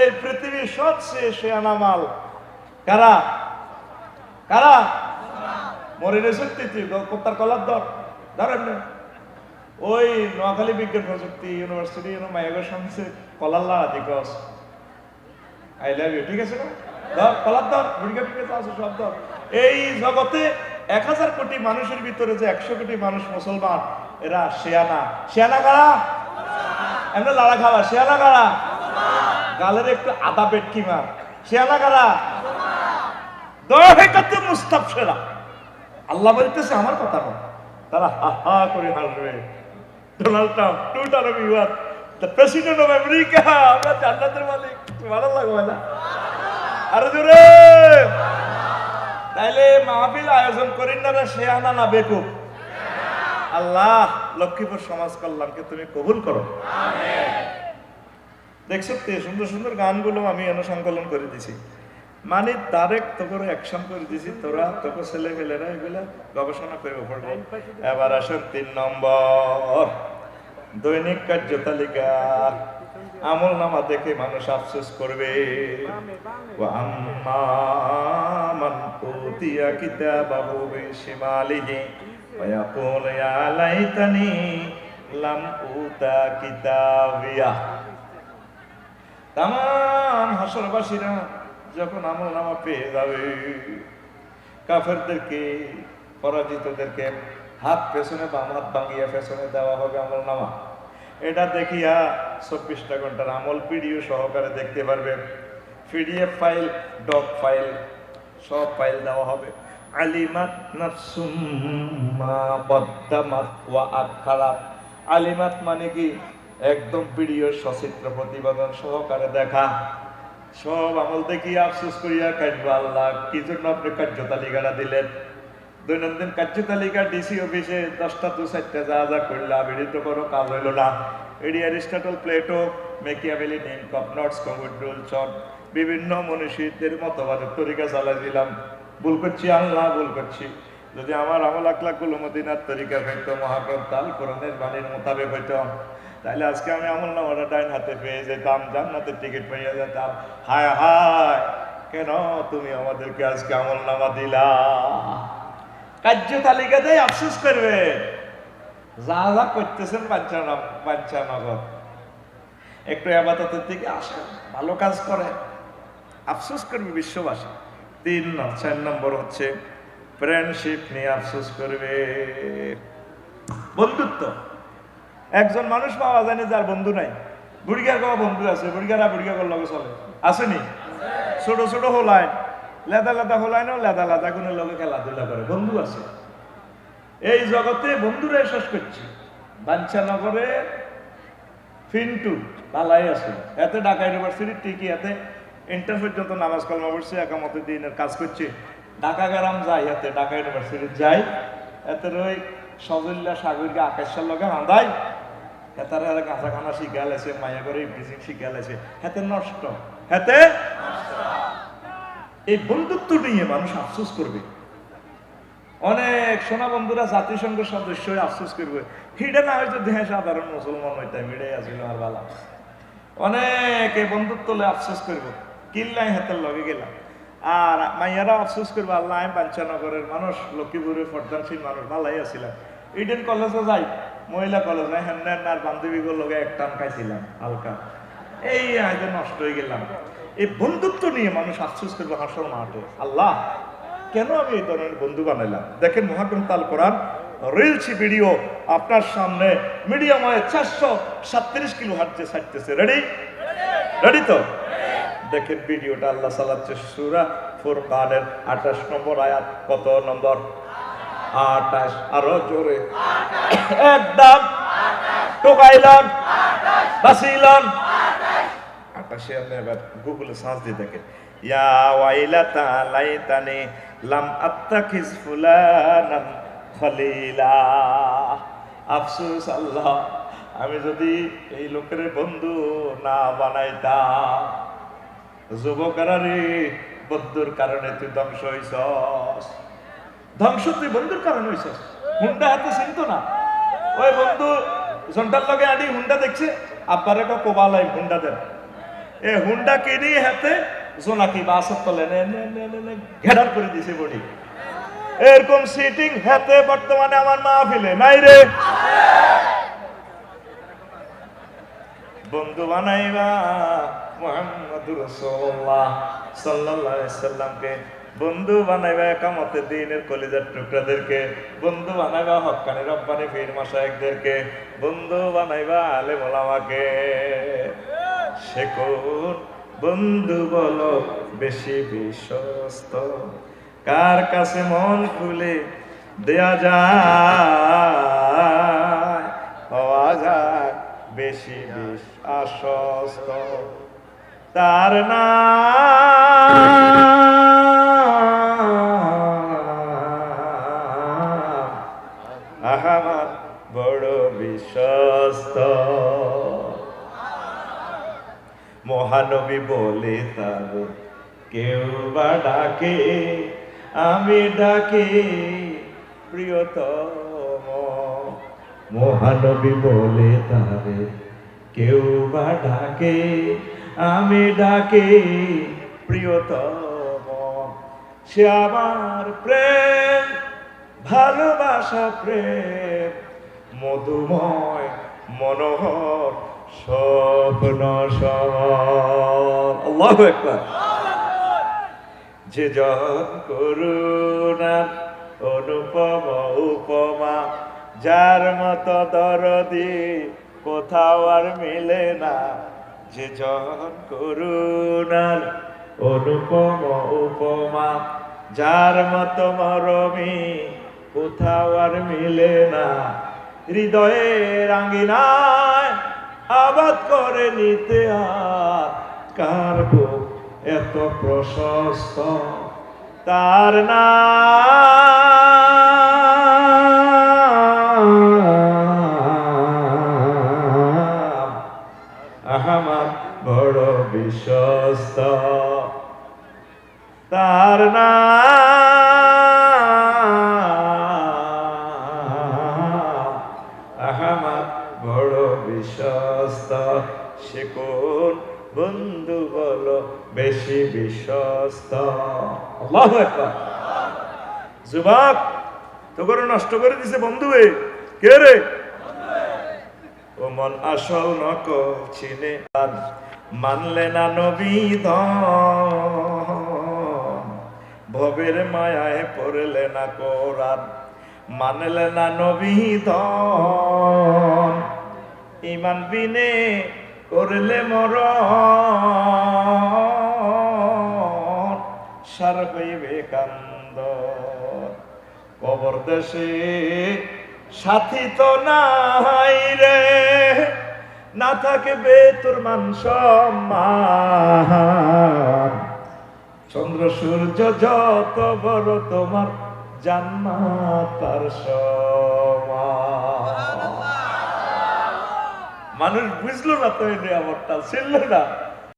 এই পৃথিবীর সবচেয়ে শেয়ানা মাল। কারা? কারা? মরিনে সত্যি কোত্তার কলার দর ধরেন ওই নোয়াখালী বিজ্ঞান প্রযুক্তি ইউনিভার্সিটি মায়াগর সামনে কলার লাড়া দিকস আই লাভ ইউ ঠিক আছে না? ধর, কলার ধর, ভূমিকা ঠিক আছে, সব ধর। এই জগতে এক হাজার কোটি মানুষের ভিতরে যে একশো কোটি মানুষ মুসলমান, এরা শেয়ানা শেয়ানা কারা? এমনি লাড়া খাওয়া শেয়ানা কারা? গালের একটু আদা পেটকি মার? শেয়ানা কারা দহেকাতে মুস্তাফসেরা আল্লাহ বলতেছে আমার কথা না তারা হা হা করে হাসবে। Donald Trump Twitter of your the president of America, আমরা জান্নাতের মালিক। ভালো লাগবে না? আরে জোরে! তাইলে মাহফিল আয়োজন করেন না আনা না বেকুব? আল্লাহ, লক্ষ্মীপুর সমাজ কল্যাণকে তুমি কবুল করো। দেখছ তো সুন্দর সুন্দর গানগুলো আমি অনুসংকলন করে দিছি। মানে ডাইরেক্ট তোকে অ্যাকশন করে দিছি তোরা তোকে ছেলে ফেলেরা এগুলা গবেষণা করে পড়বে। এবার আসুন তিন নম্বর। দৈনিক কার্য তালিকা আমল নামা দেখে মানুষ আফসোস করবে। লাম উতা কিতাবিয়া তাম হাসরবাসীরা যখন আমল নামা পেয়ে যাবে, কাফেরদেরকে, পরাজিতদেরকে হাত পেছনে বাম হাত ভাঙিয়া পেছনে দেওয়া হবে আমল নামা। এটা দেখিয়া চব্বিশটা ঘণ্টার আমল পিডিও সহকারে দেখতে পারবে। পিডিএফ ফাইল, ডক ফাইল, সব ফাইল দেওয়া হবে। আলিমাত নাফসুম মা বদ্দামাত ওয়া আখারাত আলিমাত মানে কি? একদম পিডিও সচিত্র প্রতিবেদন সহকারে দেখা। সব আমল দেখি আফসোস করিয়া কাটবো আল্লাহ, কি জন্য আপনি কার্য তালিকাটা দিলেন? দৈনন্দিন কার্য তালিকা ডিসি অফিসে দশটা দু চারটা, যা যা করলাম এটি কোনো কাজ হইল না। এটি অ্যারিস্টটল, প্লেটো মেকিয়াভেলি নিম কপনটস কমুড্রুল চট, বিভিন্ন মনীষীদের মতবাদের তরিকা চালাই দিলাম ভুল করছি, আল্লাহ, ভুল করছি। যদি আমার আমল আকলাকুল মদিনার তরিকা হইতো মহাগ্রন্থ আল কোরআনের বাণীর মোতাবেক হইতো। তাহলে আজকে আমি আমল নামাটা ডাইন হাতে পেয়ে যেতাম জান্নাতের টিকিট পেয়ে যেতাম হায় হায়, কেন তুমি আমাদেরকে আজকে আমল নামা দিলা? কার্য তালিকাতেই আফসোস করবে। যা যা করতেছেন বাঞ্ছানগর একটু আবাদতের দিকে আসেন, ভালো কাজ করে আফসোস করবে বিশ্ববাসী। তিন চার নম্বর হচ্ছে ফ্রেন্ডশিপ নিয়ে আফসোস করবে। বন্ধুত্ব। একজন মানুষ পাওয়া যায় না যার বন্ধু নাই। বুড়িগার কোনো বন্ধু আছে? বুড়িগারা বুড়িগার লগে চলে? আসেনি? ছোট ছোট হোলায়। লেদা লেদা হোলায় না, লেদা লেদা কোনো লগে খেলাধুলা করে। বন্ধু আছে। এই জগতে বন্ধুরা শেষ করছে। বাঞ্ছানগরে ফিন্টু পালাই আছে। এতে ঢাকা ইউনিভার্সিটির টিকি, এতে ইন্টার পর্যন্ত নামাজ কলমা পড়ছে, একামতের দিনের কাজ করছে। ঢাকা গ্রাম যাই, এতে ঢাকা ইউনিভার্সিটি যাই, এতে ওই সজল্লা সাগরকে আকাশের লগে আঁদাই হেতার হেরা কাঁচা খানা শিখা লেছে মায়া করে ব্রিজিং শিখা লেছে হেতে নষ্ট। হেতে এই বন্ধুত্ব নিয়ে মানুষ আফসোস করবে। অনেক সোনা বন্ধুরা জাতিসংঘ সদস্য আফসোস করবে। হিডে না হয়তো দেহে সাধারণ মুসলমান হইতাম হিডে আছিল আর বালা। অনেক এই বন্ধুত্ব আফসোস করব। কিল্লাই হাতের লগে গেলাম। আর মাইয়ারা আফসোস করব, আল্লাহ আমি বাঞ্চানগরের মানুষ, লক্ষ্মীপুরের ফর্দানশীল মানুষ, ভালাই আছিলাম। ইডেন কলেজে যাই। মহিলা কলেজে হ্যান আর বান্ধবীগুলোর লগে এক টান খাইছিলাম, হালকা। এই আগে নষ্ট হয়ে গেলাম। এই বন্ধুত্ব নিয়ে মানুষ আফসোস করবে হাসর মাঠে। আল্লাহ, কেন আমি এই ধরনের বন্ধু বানাইলাম? দেখেন মহাগ্রন্থ আল কোরআন রিলসি ভিডিও আপনার সামনে মিডিয়াম হয় চারশো সাতত্রিশ কিলো হাঁটতে ছাড়তেছে। রেডি রেডি তো? দেখেন ভিডিওটা আল্লাহ চালাচ্ছে সুরা ফুরকানের আঠাশ নম্বর আয়াত, কত নম্বর? আঠাশ আরও জোরে। একদম। টোকাইলন বাসিলন আকাশে আপনি এবার গুগলে সার্চ দিয়ে দেখেন। ইয়া ওয়াইলাতা লাইতানি লাম আত্তাখিজ ফুলানান খলিলা। আফসোস আল্লাহ, আমি যদি এই লোকের বন্ধু না বানাইতাম। যুবকেরা রে বন্ধুর কারণে তুই ধ্বংস হইছস। ধ্বংস তুই বন্ধুর কারণ হইছস হুন্ডা হাতে চিনতো না। ওই বন্ধু জন্টার লগে আডি হুন্ডা দেখছে, আব্বারে কোবালাই হুন্ডা দেন। এ হুন্ডা কিনি হাতে জোনাকি বাসের তলে ঘেরার করে দিছে বডি। এরকম সিটিং হাতে বর্তমানে আমার মা মাহফিলে নাই রে। বন্ধু বানাইবা মুহাম্মদুর রাসূলুল্লাহ সাল্লাল্লাহু আলাইহি সাল্লামকে বন্ধু বানাইবা একামতের দিনের কলিজার টুকরাদেরকে বন্ধু বানাইবা হক্কানি রব্বানি পীর মাশায়েখদেরকে বন্ধু বানাইবা আলেম ওলামাকে। সে কোন বন্ধু বলো বেশি বিশ্বস্ত? কার কাছে মন খুলে দেয়া যায়? হওয়া যায় বেশি বেশ তার নাম আহামার বড় বিশ্বস্ত। মহানবী বলে, তার কেউ বা ডাকে, আমি ডাকি প্রিয়তম। মহানবী বলে, তারে কেউ বা ডাকে, আমি ডাকি প্রিয়তম। সে আমার প্রেম ভালোবাসা, প্রেম, মধুময়, মনোহর, স্বপ্ন আল্লাহু যে জন করুণা অনুপম, উপমা, যার মতো দরদি, কোথাও আর মিলে না। যে জন করুণার অনুপম, উপমা, যার মতো মরমি কোথাও আর মিলে না। হৃদয়ের আঙ্গিনায় আবাদ করে নিতে আর কার এত প্রশস্ত? তার নাম আহমাদ বড় বিশ্বস্ত। বিশ্বস্ত সে কোন বন্ধু বলো? বেশি বিশ্বস্ত আল্লাহু আকবার। যুবক তো করে নষ্ট করে দিছে বন্ধু কে রে? ও মন আসল নক চিনে। আর মানলে না নবীদ ভবের মায়ায় পড়লে না কোরআন। মানলে না নবীদ ইমান বিনে করলে মর সার হইবে কান্দ কবর দেশে সাথী তো নাই রে, না থাকবে তোর মান চন্দ্র, সূর্য যত বড় তোমার জান্নাত তার সমান মানুষ বুঝলো না তো এই নিয়ামতটা ছিল না।